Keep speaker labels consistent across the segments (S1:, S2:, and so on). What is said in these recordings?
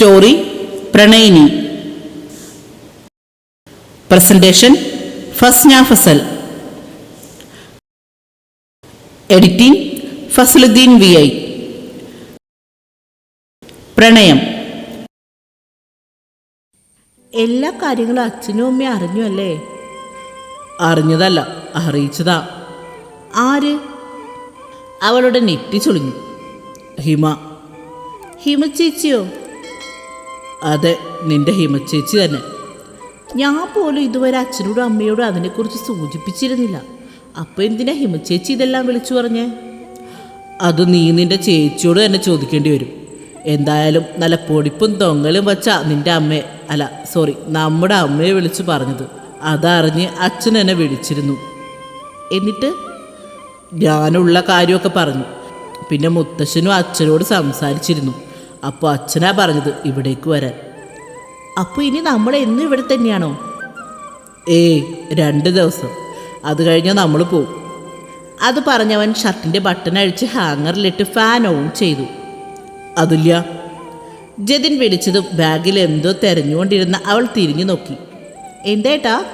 S1: Story പ്രണയിനി. Presentation Fasna Fasal. Editing Fasaluddeen V I. പ്രണയം.
S2: എല്ലാ കാര്യങ്ങളും അച്ഛനും അമ്മയും അറിഞ്ഞു അല്ലേ?
S1: അറിഞ്ഞതല്ല അറിയിച്ചതാ.
S2: ആര്?
S1: അവളുടെ നെറ്റി ചൊളിഞ്ഞു. ഹിമ.
S2: ഹിമ ചേച്ചിയോ?
S1: അതെ നിന്റെ ഹിമ ചേച്ചി തന്നെ.
S2: ഞാൻ പോലും ഇതുവരെ അച്ഛനോടും അമ്മയോടും അതിനെക്കുറിച്ച് സൂചിപ്പിച്ചിരുന്നില്ല. അപ്പൊ എന്തിനാ ഹിമ ചേച്ചി ഇതെല്ലാം വിളിച്ചു പറഞ്ഞേ?
S1: അത് നീ നിന്റെ ചേച്ചിയോട് തന്നെ ചോദിക്കേണ്ടി വരും. എന്തായാലും നല്ല പൊടിപ്പും തൊങ്ങലും വച്ചാ നിന്റെ അമ്മയെ അല്ല സോറി നമ്മുടെ അമ്മയെ വിളിച്ചു പറഞ്ഞത്. അതറിഞ്ഞ് അച്ഛൻ എന്നെ വിളിച്ചിരുന്നു.
S2: എന്നിട്ട്?
S1: ഞാനുള്ള കാര്യമൊക്കെ പറഞ്ഞു. പിന്നെ മുത്തശ്ശനും അച്ഛനോട് സംസാരിച്ചിരുന്നു. അപ്പോൾ അച്ഛനാ പറഞ്ഞത് ഇവിടേക്ക് വരാൻ.
S2: അപ്പൊ ഇനി നമ്മൾ എന്നും ഇവിടെ തന്നെയാണോ?
S1: ഏയ് രണ്ട് ദിവസം. അത് കഴിഞ്ഞാൽ നമ്മൾ പോവും.
S2: അത് പറഞ്ഞവൻ ഷർട്ടിന്റെ ബട്ടൺ അഴിച്ച് ഹാങ്ങറിലിട്ട് ഫാൻ ഓൺ ചെയ്തു.
S1: അതില്ല.
S2: ജതിൻ വിളിച്ചതും ബാഗിൽ എന്തോ തെരഞ്ഞുകൊണ്ടിരുന്ന അവൾ തിരിഞ്ഞു നോക്കി. എന്തേട്ടാ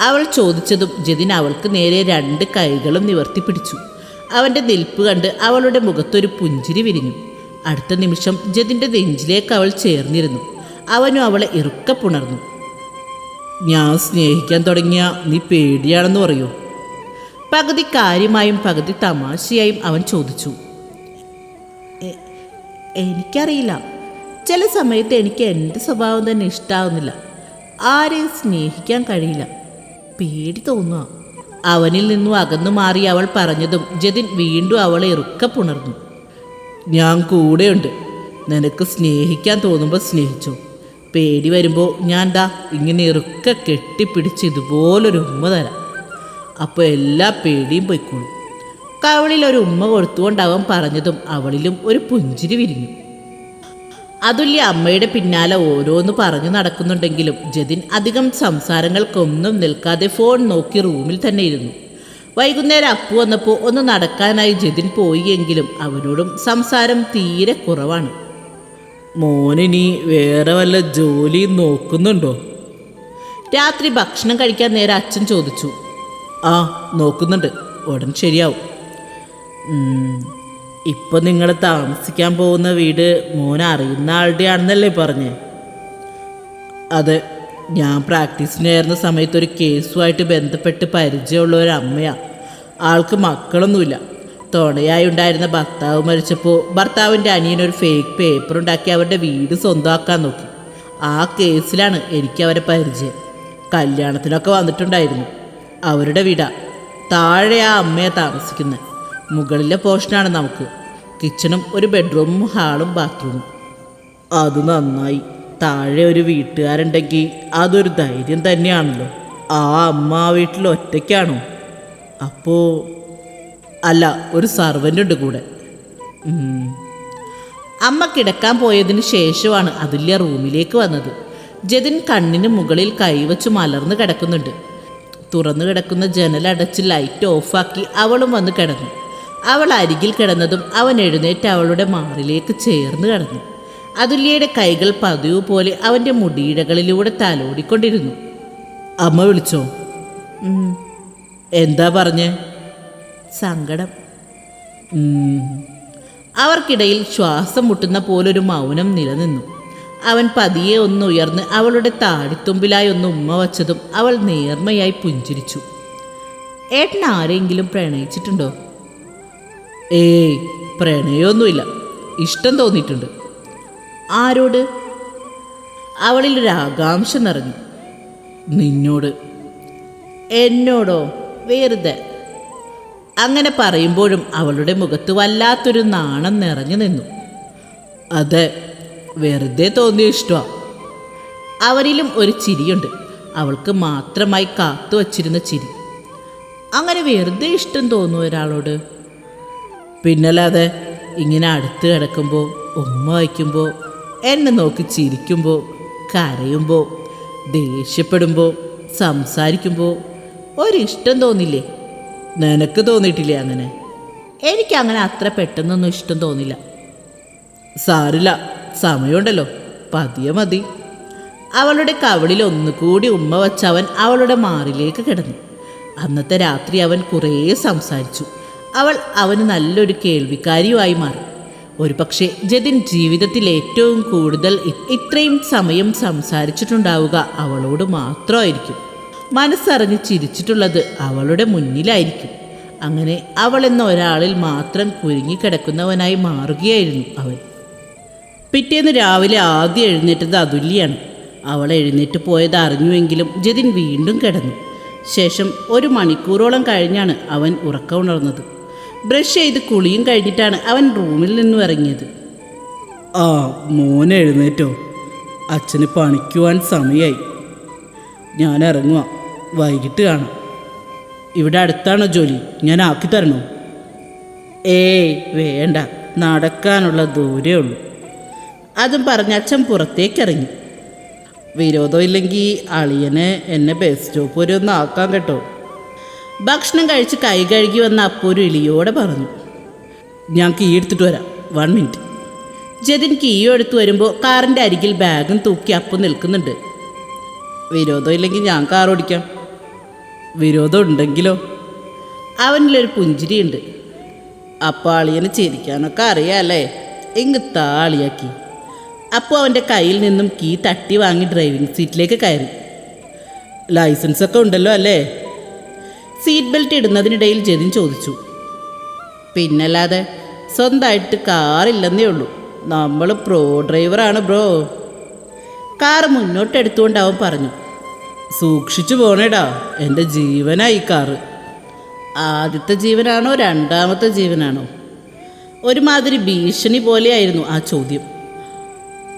S2: അവൾ ചോദിച്ചതും ജതിൻ അവൾക്ക് നേരെ രണ്ട് കൈകളും നിവർത്തി പിടിച്ചു. അവന്റെ നിൽപ്പ് കണ്ട് അവളുടെ മുഖത്തൊരു പുഞ്ചിരി വിരിഞ്ഞു. അടുത്ത നിമിഷം ജതിന്റെ നെഞ്ചിലേക്ക് അവൾ ചേർന്നിരുന്നു. അവനും അവളെ ഇറുക്കപ്പുണർന്നു
S1: ഞാൻ സ്നേഹിക്കാൻ തുടങ്ങിയ നീ പേടിയാണെന്ന് പറയൂ.
S2: പകുതി കാര്യമായും പകുതി തമാശയായും അവൻ ചോദിച്ചു. "എ- എനിക്കറിയില്ല. ചില സമയത്ത് എനിക്ക് എന്റെ സ്വഭാവം തന്നെ ഇഷ്ടാവുന്നില്ല. ആരെയും സ്നേഹിക്കാൻ കഴിയില്ല. പേടി തോന്നുക. അവനിൽ നിന്നും അകന്നു മാറി അവൾ പറഞ്ഞതും ജതിൻ വീണ്ടും അവളെ ഇറുക്ക പുണർന്നു.
S1: ഞാൻ കൂടെയുണ്ട്. നിനക്ക് സ്നേഹിക്കാൻ തോന്നുമ്പോൾ സ്നേഹിച്ചു. പേടി വരുമ്പോൾ ഞാൻ ദാ ഇങ്ങനെ ഇറുക്ക കെട്ടിപ്പിടിച്ച് ഇതുപോലൊരു ഉമ്മ തരാം. അപ്പോൾ എല്ലാ പേടിയും പൊയ്ക്കോളും.
S2: കവളിൽ ഒരു ഉമ്മ കൊടുത്തുകൊണ്ട് പറഞ്ഞതും അവളിലും ഒരു പുഞ്ചിരി വിരിഞ്ഞു. അതുല്യ അമ്മയുടെ പിന്നാലെ ഓരോന്ന് പറഞ്ഞു നടക്കുന്നുണ്ടെങ്കിലും ജതിൻ അധികം സംസാരങ്ങൾക്കൊന്നും നിൽക്കാതെ ഫോൺ നോക്കി റൂമിൽ തന്നെ ഇരുന്നു. വൈകുന്നേരം അപ്പു വന്നപ്പോൾ ഒന്ന് നടക്കാനായി ജതിൻ പോയി എങ്കിലും അവനോടും സംസാരം തീരെ കുറവാണ്.
S1: മോനിനി വേറെ വല്ല ജോലി നോക്കുന്നുണ്ടോ?
S2: രാത്രി ഭക്ഷണം കഴിക്കാൻ നേരെ അച്ഛൻ ചോദിച്ചു.
S1: ആ നോക്കുന്നുണ്ട്. ഉടൻ ശരിയാവും. ഇപ്പൊ നിങ്ങൾ താമസിക്കാൻ പോകുന്ന വീട് മോൻ അറിയുന്ന ആളുടെ ആണെന്നല്ലേ പറഞ്ഞേ? അതെ ഞാൻ പ്രാക്ടീസിനായിരുന്ന സമയത്ത് ഒരു കേസുമായിട്ട് ബന്ധപ്പെട്ട് പരിചയമുള്ള ഒരു അമ്മയാണ് ആൾക്ക് മക്കളൊന്നുമില്ല. തുണയായി ഉണ്ടായിരുന്ന ഭർത്താവ് മരിച്ചപ്പോൾ ഭർത്താവിന്റെ അനിയനൊരു ഫേക്ക് പേപ്പർ ഉണ്ടാക്കി അവരുടെ വീട് സ്വന്തമാക്കാൻ നോക്കി. ആ കേസിലാണ് എനിക്ക് അവരെ പരിചയം. കല്യാണത്തിനൊക്കെ വന്നിട്ടുണ്ടായിരുന്നു. അവരുടെ വീടാ. താഴെ ആ അമ്മയെ താമസിക്കുന്നത്. മുകളിലെ പോർഷനാണ് നമുക്ക്. കിച്ചണും ഒരു ബെഡ്റൂമും ഹാളും ബാത്റൂമും അത് നന്നായി. താഴെ ഒരു വീട്ടുകാരുണ്ടെങ്കിൽ അതൊരു ധൈര്യം തന്നെയാണല്ലോ. ആ അമ്മ ആ വീട്ടിൽ ഒറ്റയ്ക്കാണോ? അപ്പോൾ അല്ല ഒരു സർവന്റ് ഉണ്ട് കൂടെ
S2: അമ്മ കിടക്കാൻ പോയതിന് ശേഷമാണ് അതുല്യ റൂമിലേക്ക് വന്നത്. ജതിൻ കണ്ണിന് മുകളിൽ കൈവച്ച് മലർന്നു കിടക്കുന്നുണ്ട്. തുറന്നു കിടക്കുന്ന ജനലടച്ച് ലൈറ്റ് ഓഫാക്കി അവളും വന്ന് കിടന്നു. അവൾ അരികിൽ കിടന്നതും അവൻ എഴുന്നേറ്റ് അവളുടെ മാറിലേക്ക് ചേർന്ന് കിടന്നു. അതുല്യയുടെ കൈകൾ പതിവ് പോലെ അവന്റെ മുടിയിഴകളിലൂടെ തലോടിക്കൊണ്ടിരുന്നു.
S1: അമ്മ വിളിച്ചോ? എന്താ പറഞ്ഞ്?
S2: സങ്കടം. അവർക്കിടയിൽ ശ്വാസം മുട്ടുന്ന പോലൊരു മൗനം നിലനിന്നു. അവൻ പതിയെ ഒന്ന് ഉയർന്ന് അവളുടെ താടിത്തുമ്പിലായി ഒന്ന് ഉമ്മ വച്ചതും അവൾ നേർമയായി പുഞ്ചിരിച്ചു. ഏട്ടൻ ആരെങ്കിലും പ്രണയിച്ചിട്ടുണ്ടോ?
S1: ഏയ് പ്രണയമൊന്നുമില്ല. ഇഷ്ടം തോന്നിയിട്ടുണ്ട്.
S2: ആരോട്? അവളിൽ ഒരു ആകാംക്ഷ നിറഞ്ഞു.
S1: നിന്നോട്.
S2: എന്നോടോ? വെറുതെ. അങ്ങനെ പറയുമ്പോഴും അവളുടെ മുഖത്ത് വല്ലാത്തൊരു നാണം നിറഞ്ഞു നിന്നു.
S1: അതെ വെറുതെ തോന്നിയ ഇഷ്ടമാണ്
S2: അവരിലും ഒരു ചിരിയുണ്ട്. അവൾക്ക് മാത്രമായി കാത്തു വച്ചിരുന്ന ചിരി. അങ്ങനെ വെറുതെ ഇഷ്ടം തോന്നും ഒരാളോട്.
S1: പിന്നല്ലാതെ ഇങ്ങനെ അടുത്ത് കിടക്കുമ്പോൾ ഉമ്മ വയ്ക്കുമ്പോൾ എന്നെ നോക്കി ചിരിക്കുമ്പോൾ കരയുമ്പോൾ ദേഷ്യപ്പെടുമ്പോൾ സംസാരിക്കുമ്പോൾ
S2: ഒരിഷ്ടം തോന്നില്ലേ?
S1: നിനക്ക് തോന്നിയിട്ടില്ലേ അങ്ങനെ?
S2: എനിക്ക് അങ്ങനെ അത്ര പെട്ടെന്നൊന്നും ഇഷ്ടം തോന്നില്ല.
S1: സാറില്ല
S2: സമയമുണ്ടല്ലോ പതിയെ മതി. അവളുടെ കവളിൽ ഒന്നുകൂടി ഉമ്മ വച്ചവൻ അവളുടെ മാറിലേക്ക് കിടന്നു. അന്നത്തെ രാത്രി അവൻ കുറേ സംസാരിച്ചു. അവൾ അവന് നല്ലൊരു കേൾവിക്കാരിയുമായി മാറി. ഒരുപക്ഷെ ജതിൻ ജീവിതത്തിൽ ഏറ്റവും കൂടുതൽ ഇത്രയും സമയം സംസാരിച്ചിട്ടുണ്ടാവുക അവളോട് മാത്രമായിരിക്കും. മനസ്സറിഞ്ഞ് ചിരിച്ചിട്ടുള്ളത് അവളുടെ മുന്നിലായിരിക്കും. അങ്ങനെ അവൾ എന്ന ഒരാളിൽ മാത്രം കുരുങ്ങിക്കിടക്കുന്നവനായി മാറുകയായിരുന്നു അവൻ. പിറ്റേന്ന് രാവിലെ ആദ്യം എഴുന്നേറ്റത് അതുല്യാണ്. അവൾ എഴുന്നേറ്റ് പോയത് അറിഞ്ഞുവെങ്കിലും ജതിൻ വീണ്ടും കിടന്നു. ശേഷം ഒരു മണിക്കൂറോളം കഴിഞ്ഞാണ് അവൻ ഉറക്കമുണർന്നത് ബ്രഷ് ചെയ്ത് കുളിയും കഴിഞ്ഞിട്ടാണ് അവൻ റൂമിൽ നിന്നും ഇറങ്ങിയത്.
S1: ആ മോൻ എഴുന്നേറ്റോ. അച്ഛന് പണിക്കുവാൻ സമയമായി ഞാൻ ഇറങ്ങുക വൈകിട്ട് കാണാം. ഇവിടെ അടുത്താണോ ജോലി? ഞാൻ ആക്കി തരണോ? ഏയ് വേണ്ട. നടക്കാനുള്ള ദൂരേ ഉള്ളൂ.
S2: അതും പറഞ്ഞ് അച്ഛൻ പുറത്തേക്ക് ഇറങ്ങി
S1: വിരോധമില്ലെങ്കിൽ അളിയനെ എന്നെ ബസ് സ്റ്റോപ്പ് വരെ ഒന്ന് ആക്കാൻ കേട്ടോ.
S2: ഭക്ഷണം കഴിച്ച് കൈ കഴുകി വന്ന അപ്പൊരു ഇളിയോടെ പറഞ്ഞു
S1: ഞാൻ കീ എടുത്തിട്ട് വരാം. One minute.
S2: ജതിൻ കീയോ എടുത്തു വരുമ്പോൾ കാറിന്റെ അരികിൽ ബാഗും തൂക്കി അപ്പു നിൽക്കുന്നുണ്ട്.
S1: വിരോധം ഇല്ലെങ്കിൽ ഞാൻ കാർ ഓടിക്കാം. വിരോധം ഉണ്ടെങ്കിലോ?
S2: അവനിലൊരു പുഞ്ചിരിയുണ്ട്.
S1: അപ്പോൾ അളിയന് ചിരിക്കാനൊക്കെ അറിയാമല്ലേ
S2: എങ്ങ് താളിയാക്കി അപ്പോൾ അവന്റെ കയ്യിൽ നിന്നും കീ തട്ടി വാങ്ങി ഡ്രൈവിംഗ് സീറ്റിലേക്ക് കയറി.
S1: ലൈസൻസ് ഒക്കെ ഉണ്ടല്ലോ അല്ലേ?
S2: സീറ്റ് ബെൽറ്റ് ഇടുന്നതിനിടയിൽ ജതിൻ ചോദിച്ചു. പിന്നല്ലാതെ സ്വന്തമായിട്ട് കാറില്ലെന്നേ ഉള്ളൂ. നമ്മൾ പ്രോ ഡ്രൈവറാണ് ബ്രോ കാർ മുന്നോട്ട് എടുത്തുകൊണ്ട് പറഞ്ഞു
S1: സൂക്ഷിച്ചു പോണേടാ എന്റെ ജീവനായി കാറ്
S2: ആദ്യത്തെ ജീവനാണോ രണ്ടാമത്തെ ജീവനാണോ? ഒരുമാതിരി ഭീഷണി പോലെയായിരുന്നു ആ ചോദ്യം.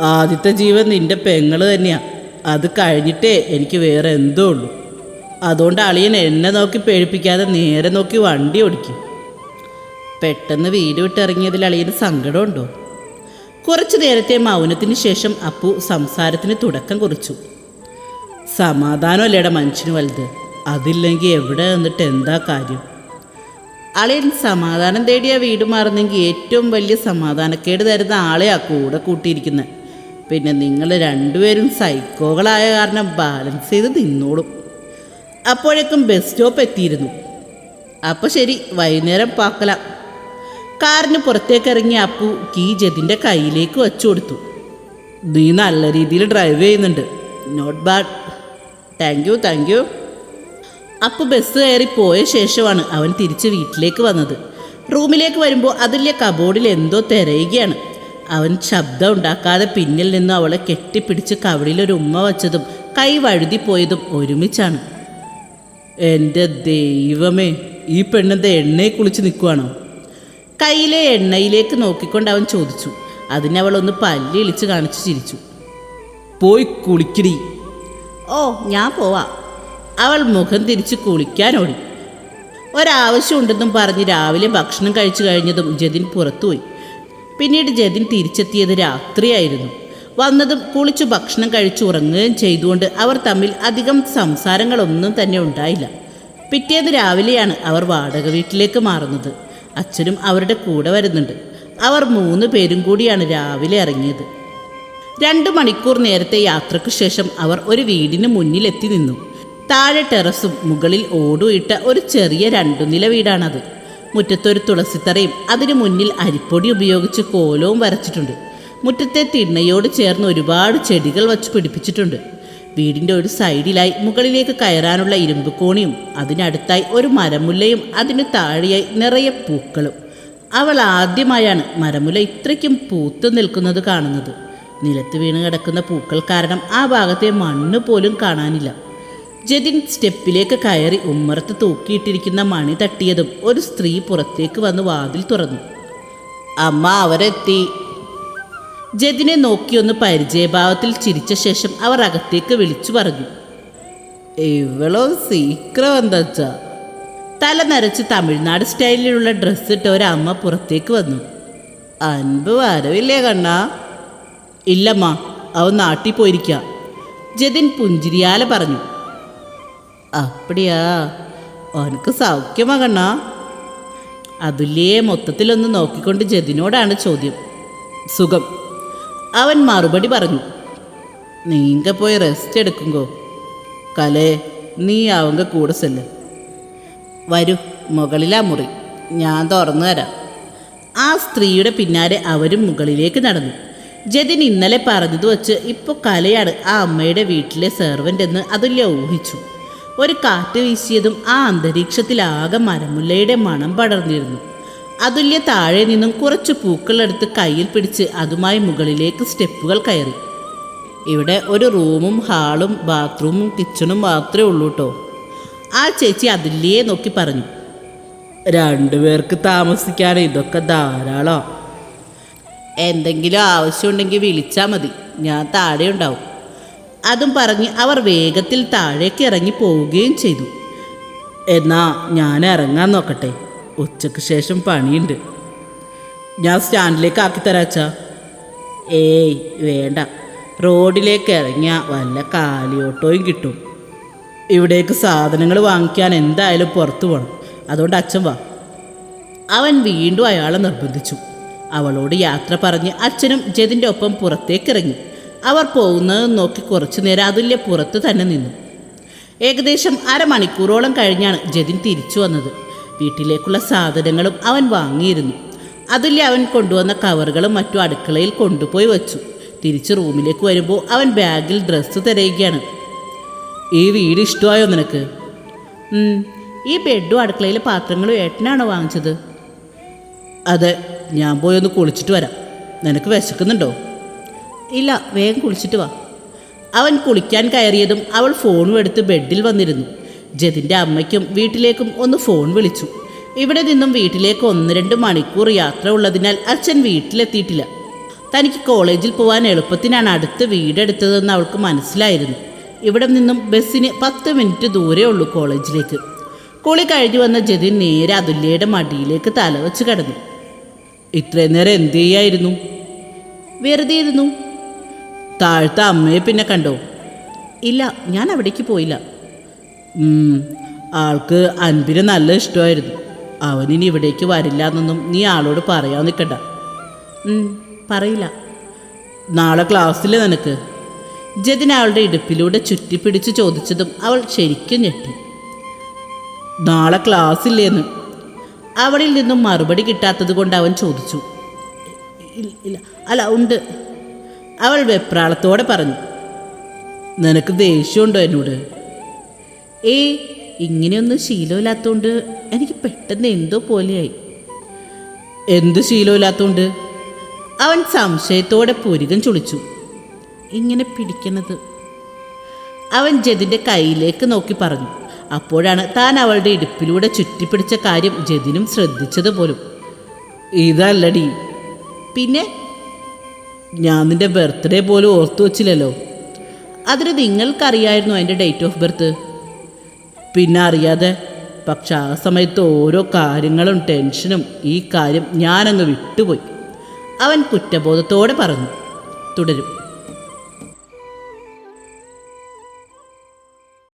S1: ആദ്യത്തെ ജീവൻ നിന്റെ പെങ്ങൾ തന്നെയാ. അത് കഴിഞ്ഞിട്ടേ എനിക്ക് വേറെ എന്തോ ഉള്ളൂ. അതുകൊണ്ട് അളിയൻ എന്നെ നോക്കി പേടിപ്പിക്കാതെ നേരെ നോക്കി വണ്ടി ഓടിക്കും.
S2: പെട്ടെന്ന് വീട് വിട്ടിറങ്ങിയതിൽ അളിയന് സങ്കടമുണ്ടോ? കുറച്ചു നേരത്തെ മൗനത്തിന് ശേഷം അപ്പു സംസാരത്തിന് തുടക്കം കുറിച്ചു.
S1: സമാധാനമല്ലേടെ മനുഷ്യന് വലുത്? അതില്ലെങ്കിൽ എവിടെ നിന്നിട്ട് എന്താ കാര്യം?
S2: അളിയൻ സമാധാനം തേടിയ വീട് മാറുന്നെങ്കിൽ ഏറ്റവും വലിയ സമാധാനക്കേട് തരുന്ന ആളെയാ കൂടെ കൂട്ടിയിരിക്കുന്നത് പിന്നെ നിങ്ങൾ രണ്ടുപേരും സൈക്കോകളായ കാരണം ബാലൻസ് ചെയ്ത് നിന്നോളും. അപ്പോഴേക്കും ബസ് സ്റ്റോപ്പ് എത്തിയിരുന്നു. അപ്പോൾ ശരി വൈകുന്നേരം പാക്കലാം കാറിന് പുറത്തേക്ക് ഇറങ്ങിയ അപ്പു കീ ജതിന്റെ കയ്യിലേക്ക് വച്ചു കൊടുത്തു.
S1: നീ നല്ല രീതിയിൽ ഡ്രൈവ് ചെയ്യുന്നുണ്ട്.
S2: Not bad thank you thank you Appu bus കയറി പോയ ശേഷമാണ് അവൻ തിരിച്ച് വീട്ടിലേക്ക് വന്നത്. റൂമിലേക്ക് വരുമ്പോൾ അതിലെ കബോർഡിൽ എന്തോ തിരയുകയാണ്. അവൻ ശബ്ദം ഉണ്ടാക്കാതെ പിന്നിൽ നിന്ന് അവളെ കെട്ടിപ്പിടിച്ച് കവിളിലൊരു ഉമ്മ വച്ചതും കൈ വഴുതിപ്പോയതും ഒരുമിച്ചാണ്.
S1: എന്റെ ദൈവമേ ഈ പെണ്ണെന്താ എണ്ണയെ കുളിച്ച് നിൽക്കുവാണോ
S2: കയ്യിലെ എണ്ണയിലേക്ക് നോക്കിക്കൊണ്ട് അവൻ ചോദിച്ചു. അതിനവൾ ഒന്ന് പല്ലി ഇളിച്ച് കാണിച്ചു ചിരിച്ചു.
S1: പോയി കുളിക്കിടി.
S2: ഓ ഞാൻ പോവാം. അവൾ മുഖം തിരിച്ച് കുളിക്കാനോടി. ഒരാവശ്യമുണ്ടെന്നും പറഞ്ഞ് രാവിലെ ഭക്ഷണം കഴിച്ചു കഴിഞ്ഞതും ജതിൻ പുറത്തുപോയി. പിന്നീട് ജതിൻ തിരിച്ചെത്തിയത് രാത്രിയായിരുന്നു. വന്നതും കുളിച്ചു ഭക്ഷണം കഴിച്ചു ഉറങ്ങുകയും ചെയ്തുകൊണ്ട് അവർ തമ്മിൽ അധികം സംസാരങ്ങളൊന്നും തന്നെ ഉണ്ടായില്ല. പിറ്റേന്ന് രാവിലെയാണ് അവർ വാടക വീട്ടിലേക്ക് മാറുന്നത്. അച്ഛനും അവരുടെ കൂടെ വരുന്നുണ്ട്. അവർ മൂന്ന് പേരും കൂടിയാണ് രാവിലെ ഇറങ്ങിയത്. രണ്ടു മണിക്കൂർ നേരത്തെ യാത്രയ്ക്ക് ശേഷം അവർ ഒരു വീടിന് മുന്നിലെത്തി നിന്നു. താഴെ ടെറസും മുകളിൽ ഓടുയിട്ട ഒരു ചെറിയ രണ്ടു നില വീടാണത്. മുറ്റത്തൊരു തുളസിത്തറയും അതിനു മുന്നിൽ അരിപ്പൊടി ഉപയോഗിച്ച് കോലവും വരച്ചിട്ടുണ്ട്. മുറ്റത്തെ തിണ്ണയോട് ചേർന്ന് ഒരുപാട് ചെടികൾ വച്ച് പിടിപ്പിച്ചിട്ടുണ്ട്. വീടിന്റെ ഒരു സൈഡിലായി മുകളിലേക്ക് കയറാനുള്ള ഇരുമ്പ് കോണിയും അതിനടുത്തായി ഒരു മരമുല്ലയും അതിന് താഴെയായി നിറയെ പൂക്കളും. അവൾ ആദ്യമായാണ് മരമുല ഇത്രയ്ക്കും പൂത്തു നിൽക്കുന്നത് കാണുന്നത്. നിലത്ത് വീണ് കിടക്കുന്ന പൂക്കൾ കാരണം ആ ഭാഗത്തെ മണ്ണ് പോലും കാണാനില്ല. ജതിൻ സ്റ്റെപ്പിലേക്ക് കയറി ഉമ്മറത്ത് തൂക്കിയിട്ടിരിക്കുന്ന മണി തട്ടിയതും ഒരു സ്ത്രീ പുറത്തേക്ക് വന്ന് വാതിൽ തുറന്നു. അമ്മ അവരെത്തി. ജതിനെ നോക്കിയൊന്ന് പരിചയഭാവത്തിൽ ചിരിച്ച ശേഷം അവർ അകത്തേക്ക് വിളിച്ചു പറഞ്ഞു.
S1: ഇവളോ സീക്രം എന്താച്ചാ
S2: തല നരച്ച് തമിഴ്നാട് സ്റ്റൈലിലുള്ള ഡ്രസ്സ് ഇട്ട ഒരമ്മ പുറത്തേക്ക് വന്നു.
S1: അൻപ് വരവില്ലേ കണ്ണാ?
S2: ഇല്ലമ്മ അവൻ നാട്ടിൽ പോയിരിക്ക. ജതിൻ പുഞ്ചിരിയാല പറഞ്ഞു.
S1: അപ്പടിയാ അവനക്ക് സൗഖ്യമാ കണ്ണാ?
S2: അതുല്യെ മൊത്തത്തിലൊന്ന് നോക്കിക്കൊണ്ട് ജതിനോടാണ് ചോദ്യം.
S1: സുഖം.
S2: അവൻ മറുപടി പറഞ്ഞു നീങ്ക പോയി റെസ്റ്റ് എടുക്കുങ്കോ കലേ നീ അവങ്ക കൂടെ ചെല്ല്. വരൂ മുകളിലാ മുറി. ഞാൻ തുറന്നു തരാം. ആ സ്ത്രീയുടെ പിന്നാലെ അവരും മുകളിലേക്ക് നടന്നു. ജതിൻ ഇന്നലെ പറഞ്ഞത് വച്ച് ഇപ്പോൾ കലയാണ് ആ അമ്മയുടെ വീട്ടിലെ സെർവന്റ് എന്ന് അതുല്യ ഊഹിച്ചു ഒരു കാറ്റ് വീശിയതും ആ അന്തരീക്ഷത്തിലാകെ മരമുല്ലയുടെ മണം പടർന്നിരുന്നു. അതുല്യ താഴെ നിന്നും കുറച്ച് പൂക്കളെടുത്ത് കയ്യിൽ പിടിച്ച് അതുമായി മുകളിലേക്ക് സ്റ്റെപ്പുകൾ കയറി. ഇവിടെ ഒരു റൂമും ഹാളും ബാത്റൂമും കിച്ചണും മാത്രമേ ഉള്ളൂ കേട്ടോ ആ ചേച്ചി അതുല്യെ നോക്കി പറഞ്ഞു.
S1: രണ്ടുപേർക്ക് താമസിക്കാൻ ഇതൊക്കെ ധാരാളം.
S2: എന്തെങ്കിലും ആവശ്യമുണ്ടെങ്കിൽ വിളിച്ചാൽ മതി. ഞാൻ താഴെ ഉണ്ടാവും. അതും പറഞ്ഞ് അവർ വേഗത്തിൽ താഴേക്ക് ഇറങ്ങി പോവുകയും ചെയ്തു.
S1: എന്നാ ഞാൻ ഇറങ്ങാൻ നോക്കട്ടെ. ഉച്ചയ്ക്ക് ശേഷം പണിയുണ്ട്. ഞാൻ സ്റ്റാൻഡിലേക്ക് ആക്കി തരാച്ചാ
S2: ഏയ് വേണ്ട. റോഡിലേക്ക് ഇറങ്ങിയ വല്ല കാലിയോട്ടോയും കിട്ടും.
S1: ഇവിടേക്ക് സാധനങ്ങൾ വാങ്ങിക്കാൻ എന്തായാലും പുറത്തു പോകണം അതുകൊണ്ട് അച്ഛൻ വാ.
S2: അവൻ വീണ്ടും അയാളെ നിർബന്ധിച്ചു. അവളോട് യാത്ര പറഞ്ഞ് അച്ഛനും ജതിന്റെ ഒപ്പം പുറത്തേക്ക് ഇറങ്ങി. അവർ പോകുന്നത് നോക്കി കുറച്ചു നേരം അതുല്യ പുറത്ത് തന്നെ നിന്നു. ഏകദേശം അരമണിക്കൂറോളം കഴിഞ്ഞാണ് ജതിൻ തിരിച്ചു വന്നത്. വീട്ടിലേക്കുള്ള സാധനങ്ങളും അവൻ വാങ്ങിയിരുന്നു. അതിൽ അവൻ കൊണ്ടുവന്ന കവറുകളും മറ്റു അടുക്കളയിൽ കൊണ്ടുപോയി വച്ചു. തിരിച്ച് റൂമിലേക്ക് വരുമ്പോൾ അവൻ ബാഗിൽ ഡ്രസ്സ് തിരയുകയാണ്.
S1: ഈ വീട് ഇഷ്ടമായോ നിനക്ക്?
S2: ഈ ബെഡും അടുക്കളയിലെ പാത്രങ്ങളും ഏട്ടനാണോ വാങ്ങിച്ചത്?
S1: അതെ ഞാൻ പോയി ഒന്ന് കുളിച്ചിട്ട് വരാം. നിനക്ക് വിശക്കുന്നുണ്ടോ?
S2: ഇല്ല വേഗം കുളിച്ചിട്ട് വാ. അവൻ കുളിക്കാൻ കയറിയതും അവൾ ഫോണും എടുത്ത് ബെഡിൽ വന്നിരുന്നു. ജതിന്റെ അമ്മയ്ക്കും വീട്ടിലേക്കും ഒന്ന് ഫോൺ വിളിച്ചു. ഇവിടെ നിന്നും വീട്ടിലേക്ക് ഒന്ന് രണ്ട് മണിക്കൂർ യാത്ര ഉള്ളതിനാൽ അച്ഛൻ വീട്ടിലെത്തിയിട്ടില്ല. തനിക്ക് കോളേജിൽ പോകാൻ എളുപ്പത്തിനാണ് അടുത്ത് വീടെടുത്തതെന്ന് അവൾക്ക് മനസ്സിലായിരുന്നു. ഇവിടെ നിന്നും ബസ്സിന് പത്ത് മിനിറ്റ് ദൂരേ ഉള്ളൂ കോളേജിലേക്ക്. കുളി കഴിഞ്ഞു വന്ന ജതിൻ നേരെ അതുല്യയുടെ മടിയിലേക്ക് തലവെച്ച് കിടന്നു.
S1: ഇത്രയും നേരം എന്ത് ചെയ്യായിരുന്നു?
S2: വെറുതെ ഇരുന്നു.
S1: താഴ്ത്ത അമ്മയെ പിന്നെ കണ്ടോ?
S2: ഇല്ല ഞാൻ അവിടേക്ക് പോയില്ല.
S1: ആൾക്ക് അൻപിന് നല്ല ഇഷ്ടമായിരുന്നു. അവനിനി ഇവിടേക്ക് വരില്ല എന്നൊന്നും നീ ആളോട് പറയാൻ നിൽക്കണ്ട.
S2: പറയില്ല.
S1: നാളെ ക്ലാസ്സിൽ നിനക്ക്?
S2: ജതിൻ അവളുടെ ഇടുപ്പിലൂടെ ചുറ്റിപ്പിടിച്ച് ചോദിച്ചതും അവൾ ശരിക്കും ഞെട്ടി.
S1: നാളെ ക്ലാസ്സില്ലേന്ന്?
S2: അവളിൽ നിന്നും മറുപടി കിട്ടാത്തത് കൊണ്ട് അവൻ ചോദിച്ചു. ഇല്ല അല്ല ഉണ്ട്. അവൾ വെപ്രാളത്തോടെ പറഞ്ഞു.
S1: നിനക്ക് ദേഷ്യമുണ്ടോ എന്നോട്?
S2: ഏ ഇങ്ങനെയൊന്നും ശീലമില്ലാത്തതുകൊണ്ട് എനിക്ക് പെട്ടെന്ന് എന്തോ പോലെയായി.
S1: എന്ത് ശീലമില്ലാത്തതുകൊണ്ട്
S2: അവൻ സംശയത്തോടെ പുരികം ചുളിച്ചു. ഇങ്ങനെ പിടിക്കണത്. അവൻ ജതിന്റെ കയ്യിലേക്ക് നോക്കി പറഞ്ഞു. അപ്പോഴാണ് താൻ അവളുടെ ഇടുപ്പിലൂടെ ചുറ്റിപ്പിടിച്ച കാര്യം ജതിനും ശ്രദ്ധിച്ചത് പോലും
S1: ഇതല്ലടി.
S2: പിന്നെ?
S1: ഞാൻ നിന്റെ ബർത്ത്ഡേ പോലും ഓർത്തു വച്ചില്ലല്ലോ.
S2: അതിന് നിങ്ങൾക്കറിയായിരുന്നു എന്റെ ഡേറ്റ് ഓഫ് ബർത്ത്.
S1: പിന്നെ അറിയാതെ പക്ഷെ ആ സമയത്ത് ഓരോ കാര്യങ്ങളും ടെൻഷനും ഈ കാര്യം ഞാനങ്ങ് വിട്ടുപോയി.
S2: അവൻ കുറ്റബോധത്തോടെ പറഞ്ഞു തുടരും.